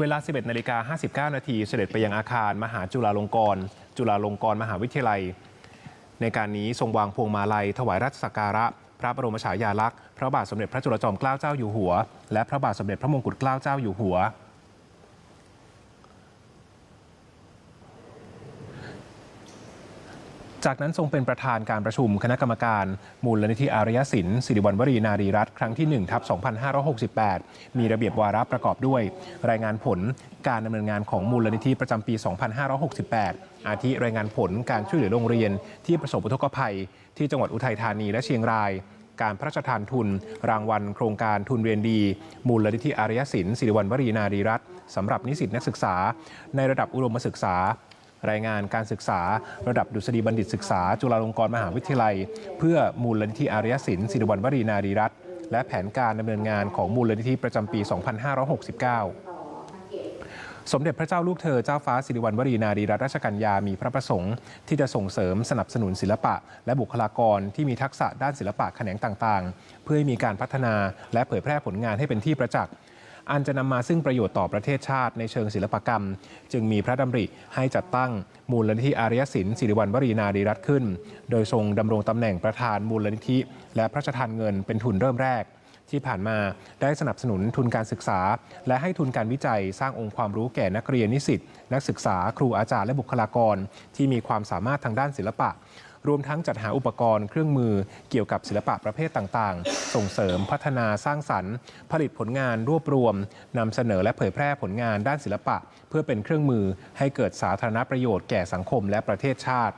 เวลา 11นาฬิกา59 นาทีเสด็จไปยังอาคารมหาจุฬาลงกรณ์จุฬาลงกรณ์มหาวิทยาลัย ในการนี้ทรงวางพวงมาลัย ถวายราชสักการะ พระบรมฉายาลักษณ์ พระบาทสมเด็จพระจุลจอมเกล้าเจ้าอยู่หัว และพระบาทสมเด็จพระมงกุฎเกล้าเจ้าอยู่หัว จากนั้นทรงเป็นประธานการประชุมคณะกรรมการ มูลนิธิอารยศิลป์สิริวัณวรีนารีรัตน์ครั้งที่1ทับ2568 มีระเบียบวาระประกอบด้วย รายงานผลการดำเนินงานของมูลนิธิประจำปี 2568 อาทิรายงานผลการช่วยเหลือโรงเรียน ที่ประสบอุทกภัย ที่จังหวัดอุทัยธานีและเชียงรายการพระราชทานทุน รางวัล โครงการทุนเรียนดี มูลนิธิอารยศิลป์สิริวัณวรีนารีรัตน์สำหรับนิสิตนักศึกษา ในระดับอุดมศึกษา รายงานการศึกษาระดับดุษฎีบัณฑิตศึกษา จุฬาลงกรณ์มหาวิทยาลัย เพื่อมูลนิธิอารยศิลป์สิริวัณวรีนารีรัตน์และแผนการดำเนินงานของมูลนิธิประจำปี 2569สมเด็จพระเจ้าลูกเธอเจ้าฟ้าสิริวัณวรีนารีรัตนราชกัญญา มีพระประสงค์ ที่จะส่งเสริมสนับสนุนศิลปะ และบุคลากรที่มีทักษะด้านศิลปะแขนงต่างๆ เพื่อให้มีการพัฒนาและเผยแพร่ผลงานให้เป็นที่ประจักษ์ อันจะนำมาซึ่งประโยชน์ต่อประเทศชาติในเชิงศิลปกรรม จึงมีพระดำริให้จัดตั้งมูลนิธิอารยศิลป์สิริวัณวรีนารีรัตขึ้น โดยทรงดำรงตำแหน่งประธานมูลนิธิ และพระราชทานเงินเป็นทุนเริ่มแรกที่ผ่านมาได้สนับสนุนทุนการศึกษา และให้ทุนการวิจัยสร้างองค์ความรู้แก่นักเรียนนิสิต นักศึกษา ครูอาจารย์และบุคลากร ที่มีความสามารถทางด้านศิลปะ รวมทั้งจัดหาอุปกรณ์เครื่องมือเกี่ยวกับศิลปะประเภทต่างๆ ส่งเสริมพัฒนาสร้างสรรค์ ผลิตผลงานรวบรวมนำเสนอและเผยแพร่ผลงานด้านศิลปะ เพื่อเป็นเครื่องมือให้เกิดสาธารณประโยชน์แก่สังคมและประเทศชาติ